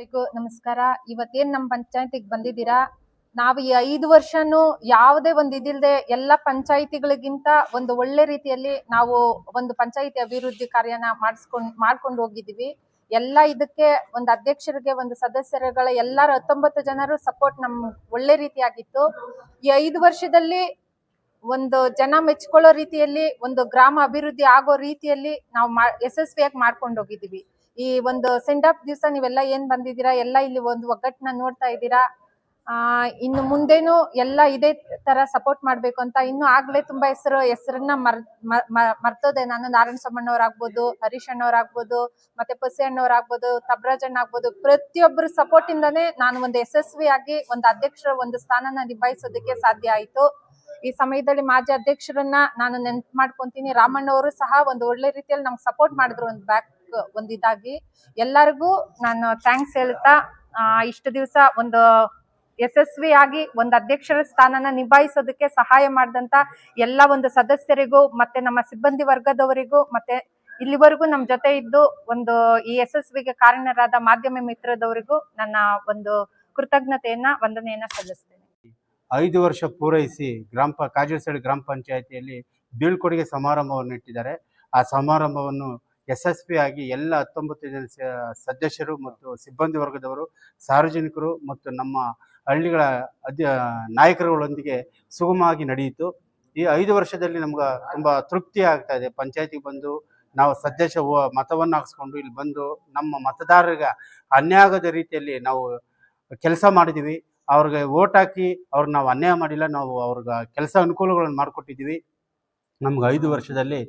ಎಲ್ರಿಗೂ ನಮಸ್ಕಾರ. ಇವತ್ತೇನ್ ನಮ್ಮ ಪಂಚಾಯತಿಗೆ ಬಂದಿದ್ದೀರಾ? ನಾವು ಈ ಐದು ವರ್ಷನೂ ಯಾವುದೇ ಒಂದು ಇದಿಲ್ದೆ ಎಲ್ಲ ಪಂಚಾಯಿತಿಗಳಿಗಿಂತ ಒಂದು ಒಳ್ಳೆ ರೀತಿಯಲ್ಲಿ ನಾವು ಒಂದು ಪಂಚಾಯಿತಿ ಅಭಿವೃದ್ಧಿ ಕಾರ್ಯನ ಮಾಡಿಸ್ಕೊಂಡ್, ಮಾಡ್ಕೊಂಡು ಹೋಗಿದ್ದೀವಿ. ಎಲ್ಲ ಇದಕ್ಕೆ ಒಂದು ಅಧ್ಯಕ್ಷರಿಗೆ, ಒಂದು ಸದಸ್ಯರುಗಳ ಎಲ್ಲರ ಹತ್ತೊಂಬತ್ತು ಜನರು ಸಪೋರ್ಟ್ ನಮ್ ಒಳ್ಳೆ ರೀತಿಯಾಗಿತ್ತು. ಈ ಐದು ವರ್ಷದಲ್ಲಿ ಒಂದು ಜನ ಮೆಚ್ಕೊಳ್ಳೋ ರೀತಿಯಲ್ಲಿ, ಒಂದು ಗ್ರಾಮ ಅಭಿವೃದ್ಧಿ ಆಗೋ ರೀತಿಯಲ್ಲಿ ನಾವು ಯಶಸ್ವಿಯಾಗಿ ಮಾಡ್ಕೊಂಡು ಹೋಗಿದೀವಿ ಈ ಒಂದು ಸೆಂಡ್ ಆಫ್ ದಿವಸ ನೀವೆಲ್ಲ ಏನ್ ಬಂದಿದ್ದೀರಾ? ಎಲ್ಲ ಇಲ್ಲಿ ಒಂದು ಒಗ್ಗಟ್ಟನ್ನ ನೋಡ್ತಾ ಇದ್ದೀರಾ? ಆ, ಇನ್ನು ಮುಂದೇನು ಎಲ್ಲ ಇದೇ ತರ ಸಪೋರ್ಟ್ ಮಾಡ್ಬೇಕು ಅಂತ ಇನ್ನು ಆಗ್ಲೇ ತುಂಬಾ ಹೆಸರು, ಹೆಸರನ್ನ ಮರ್ ಮರ್ತೋದೆ. ನಾನು ನಾರಾಯಣ ಸಮ್ಮಣ್ಣವ್ರಾಗ್ಬೋದು ಹರೀಶ್ ಅಣ್ಣವ್ರಾಗ್ಬೋದು, ಮತ್ತೆ ಪಸಿ ಅಣ್ಣವ್ರಾಗ್ಬೋದು, ತಬ್ರಾಜ್ ಅಣ್ಣ ಆಗ್ಬೋದು. ಪ್ರತಿಯೊಬ್ಬರ ಸಪೋರ್ಟ್ ಇಂದಾನೆ ನಾನು ಒಂದು ಯಶಸ್ವಿಯಾಗಿ ಒಂದು ಅಧ್ಯಕ್ಷರ ಒಂದು ಸ್ಥಾನನ ನಿಭಾಯಿಸೋದಕ್ಕೆ ಸಾಧ್ಯ ಆಯ್ತು. ಈ ಸಮಯದಲ್ಲಿ ಮಾಜಿ ಅಧ್ಯಕ್ಷರನ್ನ ನಾನು ನೆನ್ಪು ಮಾಡ್ಕೊಂತೀನಿ. ರಾಮಣ್ಣವರು ಸಹ ಒಂದು ಒಳ್ಳೆ ರೀತಿಯಲ್ಲಿ ನಮ್ಗೆ ಸಪೋರ್ಟ್ ಮಾಡಿದ್ರು ಒಂದು ಬ್ಯಾಕ್ ಒಂದು ಇದಾಗಿ ಎಲ್ಲರಿಗೂ ನಾನು ಥ್ಯಾಂಕ್ಸ್ ಹೇಳ್ತಾ ಇಷ್ಟು ದಿವಸ ಒಂದು ಯಶಸ್ವಿಯಾಗಿ ಒಂದು ಅಧ್ಯಕ್ಷರ ಸ್ಥಾನನ ನಿಭಾಯಿಸೋದಕ್ಕೆ ಸಹಾಯ ಮಾಡಿದಂತ ಎಲ್ಲ ಒಂದು ಸದಸ್ಯರಿಗೂ, ಮತ್ತೆ ನಮ್ಮ ಸಿಬ್ಬಂದಿ ವರ್ಗದವರಿಗೂ, ಮತ್ತೆ ಇಲ್ಲಿವರೆಗೂ ನಮ್ಮ ಜೊತೆ ಇದ್ದು ಒಂದು ಈ ಯಶಸ್ವಿಗೆ ಕಾರಣರಾದ ಮಾಧ್ಯಮ ಮಿತ್ರದವರಿಗೂ ನನ್ನ ಒಂದು ಕೃತಜ್ಞತೆಯನ್ನ, ವಂದನೆಯನ್ನ ಸಲ್ಲಿಸ್ತೇನೆ. ಐದು ವರ್ಷ ಪೂರೈಸಿ ಗ್ರಾಮ ಪ ಗ್ರಾಮ ಪಂಚಾಯತಿಯಲ್ಲಿ ಬೀಳ್ಕೊಡುಗೆ ಸಮಾರಂಭವನ್ನು ಇಟ್ಟಿದ್ದಾರೆ ಆ ಸಮಾರಂಭವನ್ನು ಯಶಸ್ವಿಯಾಗಿ ಎಲ್ಲ ಹತ್ತೊಂಬತ್ತು ಜನ ಸದಸ್ಯರು ಮತ್ತು ಸಿಬ್ಬಂದಿ ವರ್ಗದವರು, ಸಾರ್ವಜನಿಕರು ಮತ್ತು ನಮ್ಮ ಹಳ್ಳಿಗಳ ಅಧ್ಯ, ನಾಯಕರುಗಳೊಂದಿಗೆ ಸುಗಮವಾಗಿ ನಡೆಯಿತು. ಈ ಐದು ವರ್ಷದಲ್ಲಿ ನಮ್ಗೆ ತುಂಬ ತೃಪ್ತಿ ಆಗ್ತಾ ಇದೆ. ಪಂಚಾಯತಿಗೆ ಬಂದು ನಾವು ಸದಸ್ಯ ಮತವನ್ನು ಹಾಕಿಸ್ಕೊಂಡು ಇಲ್ಲಿ ಬಂದು ನಮ್ಮ ಮತದಾರರಿಗೆ ಅನ್ಯಾಯ ಆಗದ ರೀತಿಯಲ್ಲಿ ನಾವು ಕೆಲಸ ಮಾಡಿದ್ದೀವಿ ಅವ್ರಿಗೆ ಓಟ್ ಹಾಕಿ ಅವ್ರಿಗೆ ನಾವು ಅನ್ಯಾಯ ಮಾಡಿಲ್ಲ, ನಾವು ಅವ್ರಿಗೆ ಕೆಲಸ ಅನುಕೂಲಗಳನ್ನು ಮಾಡಿಕೊಟ್ಟಿದ್ದೀವಿ ನಮ್ಗೆ ಐದು ವರ್ಷದಲ್ಲಿ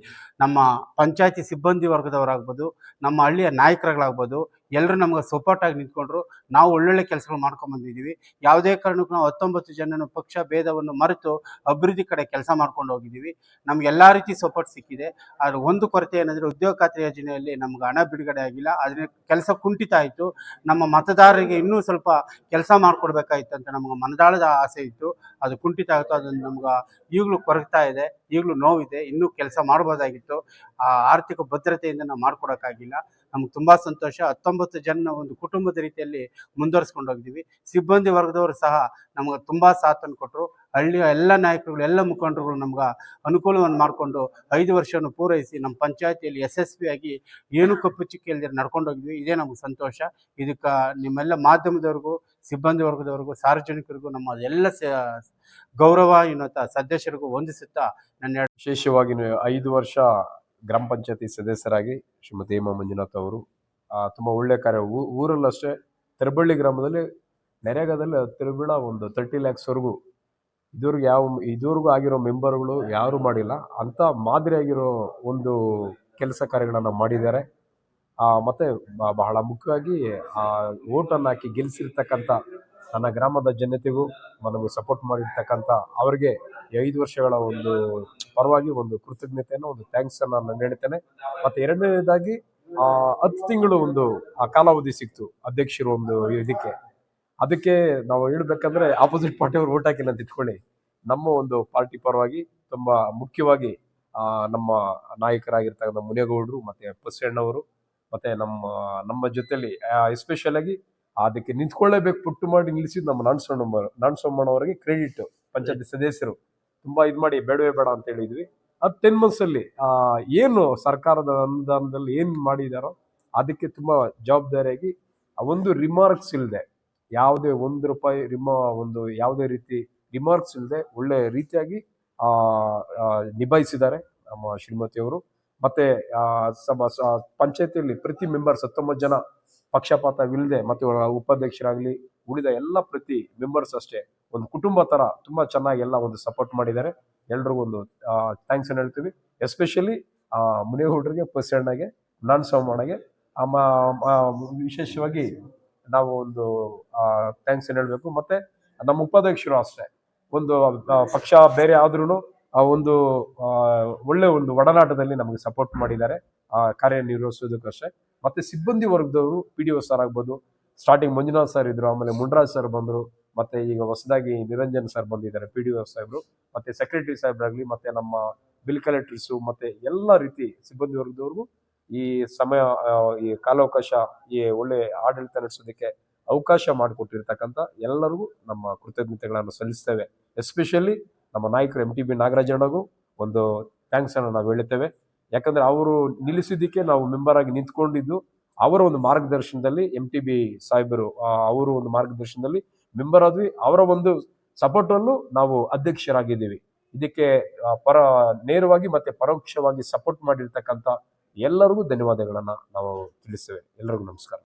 ನಮ್ಮ ಪಂಚಾಯತಿ ಸಿಬ್ಬಂದಿ ವರ್ಗದವರಾಗ್ಬೋದು, ನಮ್ಮ ಹಳ್ಳಿಯ ನಾಯಕರುಗಳಾಗ್ಬೋದು ಎಲ್ಲರೂ ನಮ್ಗೆ ಸಪೋರ್ಟ್ ಆಗಿ ನಿಂತ್ಕೊಂಡ್ರು. ನಾವು ಒಳ್ಳೊಳ್ಳೆ ಕೆಲಸಗಳು ಮಾಡ್ಕೊಂಡು ಬಂದಿದ್ದೀವಿ. ಯಾವುದೇ ಕಾರಣಕ್ಕೂ ನಾವು ಹತ್ತೊಂಬತ್ತು ಜನನ ಪಕ್ಷ ಭೇದವನ್ನು ಮರೆತು ಅಭಿವೃದ್ಧಿ ಕಡೆ ಕೆಲಸ ಮಾಡ್ಕೊಂಡು ಹೋಗಿದ್ದೀವಿ. ನಮ್ಗೆ ಎಲ್ಲ ರೀತಿ ಸಪೋರ್ಟ್ ಸಿಕ್ಕಿದೆ. ಆದರೆ ಒಂದು ಕೊರತೆ ಏನಂದರೆ ಉದ್ಯೋಗ ಖಾತ್ರಿ ಯೋಜನೆಯಲ್ಲಿ ನಮ್ಗೆ ಹಣ ಬಿಡುಗಡೆ ಆಗಿಲ್ಲ. ಆದರೆ ಕೆಲಸ ಕುಂಠಿತ ಆಯಿತು. ನಮ್ಮ ಮತದಾರರಿಗೆ ಇನ್ನೂ ಸ್ವಲ್ಪ ಕೆಲಸ ಮಾಡಿಕೊಡ್ಬೇಕಾಯ್ತು ಅಂತ ನಮ್ಗೆ ಮನದಾಳದ ಆಸೆ ಇತ್ತು. ಅದು ಕುಂಠಿತ ಆಗುತ್ತೋ ಅದನ್ನು ನಮ್ಗೆ ಈಗಲೂ ಕೊರಗ್ತಾ ಇದೆ, ಈಗಲೂ ನೋವಿದೆ, ಇನ್ನೂ ಕೆಲಸ ಮಾಡ್ಬೋದಾಗಿತ್ತು. ಆ ಆರ್ಥಿಕ ಭದ್ರತೆಯಿಂದ ನಾವು ಮಾಡ್ಕೊಡೋಕ್ಕಾಗಿಲ್ಲ. ನಮ್ಗೆ ತುಂಬ ಸಂತೋಷ. ಹತ್ತೊಂಬತ್ತು ಜನ ಒಂದು ಕುಟುಂಬದ ರೀತಿಯಲ್ಲಿ ಮುಂದುವರಿಸ್ಕೊಂಡು ಹೋಗಿದ್ದೀವಿ. ಸಿಬ್ಬಂದಿ ವರ್ಗದವರು ಸಹ ನಮ್ಗೆ ತುಂಬ ಸಾಥನ್ನು ಕೊಟ್ಟರು ಹಳ್ಳಿಯ ಎಲ್ಲ ನಾಯಕರುಗಳು, ಎಲ್ಲ ಮುಖಂಡರುಗಳು ನಮ್ಗೆ ಅನುಕೂಲವನ್ನು ಮಾಡಿಕೊಂಡು ಐದು ವರ್ಷವನ್ನು ಪೂರೈಸಿ ನಮ್ಮ ಪಂಚಾಯತಿಯಲ್ಲಿ ಯಶಸ್ವಿಯಾಗಿ ಏನು ಕಪ್ಪು ಚಿಕ್ಕ ಇಲ್ದಿರ ನಡ್ಕೊಂಡು ಹೋಗಿದ್ವಿ, ಇದೇ ನಮ್ಗೆ ಸಂತೋಷ. ಇದಕ್ಕೆ ನಿಮ್ಮೆಲ್ಲ ಮಾಧ್ಯಮದವ್ರಿಗೂ, ಸಿಬ್ಬಂದಿ ವರ್ಗದವ್ರಿಗೂ, ಸಾರ್ವಜನಿಕರಿಗೂ ನಮ್ಮ ಎಲ್ಲ ಗೌರವ ಎನ್ನುವಂಥ ಸದಸ್ಯರಿಗೂ ವಂದಿಸುತ್ತಾ ನನ್ನ ವಿಶೇಷವಾಗಿ ಐದು ವರ್ಷ ಗ್ರಾಮ ಪಂಚಾಯತಿ ಸದಸ್ಯರಾಗಿ ಶ್ರೀಮತಿ ಹೇಮಾ ಮಂಜುನಾಥ್ ಅವರು ತುಂಬ ಒಳ್ಳೆ ಕಾರ್ಯ. ಊರಲ್ಲಷ್ಟೇ, ತೆರಬಳ್ಳಿ ಗ್ರಾಮದಲ್ಲಿ, ನೆರೆಗಾದಲ್ಲಿ ತಿರುಬಿಳ ಒಂದು ತರ್ಟಿ ಲ್ಯಾಕ್ಸ್ವರೆಗೂ ಇದುವರೆಗೂ ಯಾವ ಇದುವರೆಗೂ ಆಗಿರೋ ಮೆಂಬರ್ಗಳು ಯಾರು ಮಾಡಿಲ್ಲ. ಅಂತ ಮಾದರಿಯಾಗಿರೋ ಒಂದು ಕೆಲಸ ಕಾರ್ಯಗಳನ್ನು ಮಾಡಿದ್ದಾರೆ. ಆ, ಮತ್ತೆ ಬಹಳ ಮುಖ್ಯವಾಗಿ ಆ ಓಟನ್ನು ಹಾಕಿ ಗೆಲ್ಲಿಸಿರ್ತಕ್ಕಂಥ ನನ್ನ ಗ್ರಾಮದ ಜನತೆಗೂ ನನಗೂ ಸಪೋರ್ಟ್ ಮಾಡಿರ್ತಕ್ಕಂಥ ಅವರಿಗೆ ಐದು ವರ್ಷಗಳ ಒಂದು ಪರವಾಗಿ ಒಂದು ಕೃತಜ್ಞತೆಯನ್ನು ಒಂದು ಥ್ಯಾಂಕ್ಸ್ ಅನ್ನ ನಾನು ಹೇಳ್ತೇನೆ. ಮತ್ತೆ ಎರಡನೇದಾಗಿ ಆ ಹತ್ತು ತಿಂಗಳು ಒಂದು ಆ ಕಾಲಾವಧಿ ಸಿಕ್ತು ಅಧ್ಯಕ್ಷರು ಒಂದು ಇದಕ್ಕೆ ಅದಕ್ಕೆ ನಾವು ಹೇಳ್ಬೇಕಂದ್ರೆ ಆಪೋಸಿಟ್ ಪಾರ್ಟಿಯವರು ಓಟ್ ಹಾಕಿಲ್ಲ ಅಂತ ಇಟ್ಕೊಳ್ಳಿ. ನಮ್ಮ ಒಂದು ಪಾರ್ಟಿ ಪರವಾಗಿ ತುಂಬಾ ಮುಖ್ಯವಾಗಿ ನಮ್ಮ ನಾಯಕರಾಗಿರ್ತಕ್ಕಂಥ ಮುನಿಯಗೌಡರು ಮತ್ತೆ ಪಸ್ಸಣ್ಣವರು ಮತ್ತೆ ನಮ್ಮ ನಮ್ಮ ಜೊತೆಯಲ್ಲಿ ಎಸ್ಪೆಷಲ್ ಆಗಿ ಅದಕ್ಕೆ ನಿಂತ್ಕೊಳ್ಳೇಬೇಕು ಪುಟ್ಟು ಮಾಡಿ ನಿಲ್ಲಿಸಿದ್ ನಮ್ಮ ನಾನ್ಸೋಣ ನಾನ್ಸೋಮ್ಮನವರಿಗೆ ಕ್ರೆಡಿಟ್ ಪಂಚಾಯತಿ ಸದಸ್ಯರು. ತುಂಬಾ ಇದ್ ಮಾಡಿ ಬೇಡವೇ ಬೇಡ ಅಂತ ಹೇಳಿದ್ವಿ. ಅದು ಟೆನ್ ಮಂತ್ಸ್ ಅಲ್ಲಿ ಆ, ಏನು ಸರ್ಕಾರದ ಅನುದಾನದಲ್ಲಿ ಏನು ಮಾಡಿದಾರೋ ಅದಕ್ಕೆ ತುಂಬಾ ಜವಾಬ್ದಾರಿಯಾಗಿ ಒಂದು ರಿಮಾರ್ಕ್ಸ್ ಇಲ್ಲದೆ ಯಾವುದೇ ಒಂದು ರೂಪಾಯಿ ರಿಮ ಒಂದು ಯಾವುದೇ ರೀತಿ ರಿಮಾರ್ಕ್ಸ್ ಇಲ್ಲದೆ ಒಳ್ಳೆ ರೀತಿಯಾಗಿ ನಿಭಾಯಿಸಿದ್ದಾರೆ ನಮ್ಮ ಶ್ರೀಮತಿಯವರು ಮತ್ತೆ ಪಂಚಾಯತಿಯಲ್ಲಿ ಪ್ರತಿ ಮೆಂಬರ್ಸ್ ಹತ್ತೊಂಬತ್ತು ಜನ ಪಕ್ಷಪಾತವಿಲ್ಲದೆ ಮತ್ತೆ ಉಪಾಧ್ಯಕ್ಷರಾಗಲಿ ಉಳಿದ ಎಲ್ಲ ಪ್ರತಿ ಮೆಂಬರ್ಸ್ ಅಷ್ಟೇ ಒಂದು ಕುಟುಂಬ ತರ ತುಂಬಾ ಚೆನ್ನಾಗಿ ಎಲ್ಲ ಒಂದು ಸಪೋರ್ಟ್ ಮಾಡಿದ್ದಾರೆ. ಎಲ್ರಿಗೂ ಒಂದು ಥ್ಯಾಂಕ್ಸ್ ಅನ್ನು ಹೇಳ್ತೀವಿ. ಎಸ್ಪೆಷಲಿ ಮುನೇಗೌಡರಿಗೆ ಪಸಣ್ಣಗೆ ನಾನ್ ಆ, ವಿಶೇಷವಾಗಿ ನಾವು ಒಂದು ಥ್ಯಾಂಕ್ಸ್ ಏನು ಹೇಳಬೇಕು? ಮತ್ತೆ ನಮ್ಮ ಉಪಾಧ್ಯಕ್ಷರು ಅಷ್ಟೇ. ಒಂದು ಪಕ್ಷ ಬೇರೆ ಆದ್ರೂ ಆ, ಒಂದು ಒಳ್ಳೆ ಒಂದು ಒಡನಾಟದಲ್ಲಿ ನಮಗೆ ಸಪೋರ್ಟ್ ಮಾಡಿದ್ದಾರೆ. ಆ ಕಾರ್ಯನಿರ್ವಹಿಸೋದಕ್ಕಷ್ಟೇ ಮತ್ತೆ ಸಿಬ್ಬಂದಿ ವರ್ಗದವರು ಪಿ ಡಿ ಒ ಸರ್ ಆಗ್ಬೋದು ಸ್ಟಾರ್ಟಿಂಗ್ ಮಂಜುನಾಥ್ ಸರ್ ಇದ್ರು, ಆಮೇಲೆ ಮುಂಡ್ರಾಜ್ ಸರ್ ಬಂದರು, ಮತ್ತೆ ಈಗ ಹೊಸದಾಗಿ ನಿರಂಜನ್ ಸರ್ ಬಂದಿದ್ದಾರೆ ಪಿ ಡಿ ಒ ಸಾಹೇಬ್ರು. ಮತ್ತೆ ಸೆಕ್ರೆಟರಿ ಸಾಹೇಬ್ರಾಗ್ಲಿ, ಮತ್ತೆ ನಮ್ಮ ಬಿಲ್ ಕಲೆಕ್ಟರ್ಸು ಮತ್ತೆ ಎಲ್ಲ ರೀತಿ ಸಿಬ್ಬಂದಿ ವರ್ಗದವ್ರಿಗೂ ಈ ಸಮಯ ಈ ಕಾಲಾವಕಾಶ, ಈ ಒಳ್ಳೆ ಆಡಳಿತ ನಡೆಸೋದಕ್ಕೆ ಅವಕಾಶ ಮಾಡಿಕೊಟ್ಟಿರ್ತಕ್ಕಂಥ ಎಲ್ಲರಿಗೂ ನಮ್ಮ ಕೃತಜ್ಞತೆಗಳನ್ನು ಸಲ್ಲಿಸ್ತೇವೆ. ಎಸ್ಪೆಷಲಿ ನಮ್ಮ ನಾಯಕರು ಎಂ ಟಿ ಬಿ ನಾಗರಾಜಣ್ಣಗೂ ಒಂದು ಥ್ಯಾಂಕ್ಸ್ ಅನ್ನು ನಾವು ಹೇಳುತ್ತೇವೆ. ಯಾಕಂದ್ರೆ ಅವರು ನಿಲ್ಲಿಸಿದ್ದಕ್ಕೆ ನಾವು ಮೆಂಬರ್ ಆಗಿ ನಿಂತ್ಕೊಂಡಿದ್ದು, ಅವರ ಒಂದು ಮಾರ್ಗದರ್ಶನದಲ್ಲಿ ಎಂ ಟಿ ಬಿ ಸಾಹೇಬರು ಅವರು ಒಂದು ಮಾರ್ಗದರ್ಶನದಲ್ಲಿ ಮೆಂಬರ್ ಆದ್ವಿ. ಅವರ ಒಂದು ಸಪೋರ್ಟ್ ಅಲ್ಲೂ ನಾವು ಅಧ್ಯಕ್ಷರಾಗಿದ್ದೀವಿ. ಇದಕ್ಕೆ ಪರ, ನೇರವಾಗಿ ಮತ್ತೆ ಪರೋಕ್ಷವಾಗಿ ಸಪೋರ್ಟ್ ಮಾಡಿರ್ತಕ್ಕಂಥ ಎಲ್ಲರಿಗೂ ಧನ್ಯವಾದಗಳನ್ನು ನಾವು ತಿಳಿಸ್ತೇವೆ. ಎಲ್ಲರಿಗೂ ನಮಸ್ಕಾರ.